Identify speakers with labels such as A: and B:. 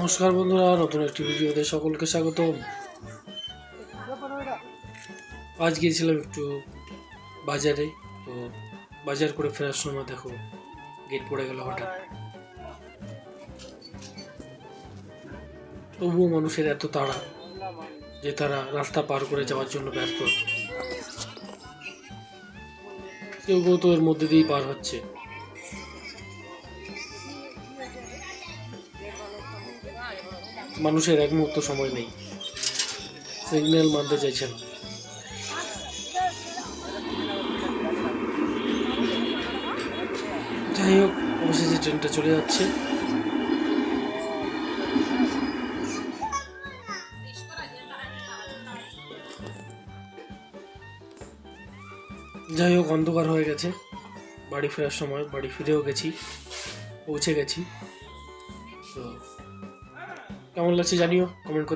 A: নমস্কার বন্ধুরা, নতুন একটি ভিডিওতে সকলকে স্বাগত আজ গিয়েছিলাম একটু বাজারে, তো বাজার করে ফেরার সময় দেখো গেট পড়ে গেল হঠাৎ। তবুও মানুষের এত তাড়া যে তারা রাস্তা পার করে যাওয়ার জন্য ব্যস্ত। কেউ কেউ তো এর মধ্যে দিয়েই পার হচ্ছে। মানুষের এক মুহূর্ত সময় নেই। সিগন্যাল মানতে চাইছে না যাই হোক, অবশেষে ট্রেনটা চলে যাচ্ছে। যাই হোক, অন্ধকার হয়ে গেছে। বাড়ি ফেরার সময়, বাড়ি ফিরেও গেছি, পৌঁছে গেছি। তো কেমন লাগছে জানিও কমেন্ট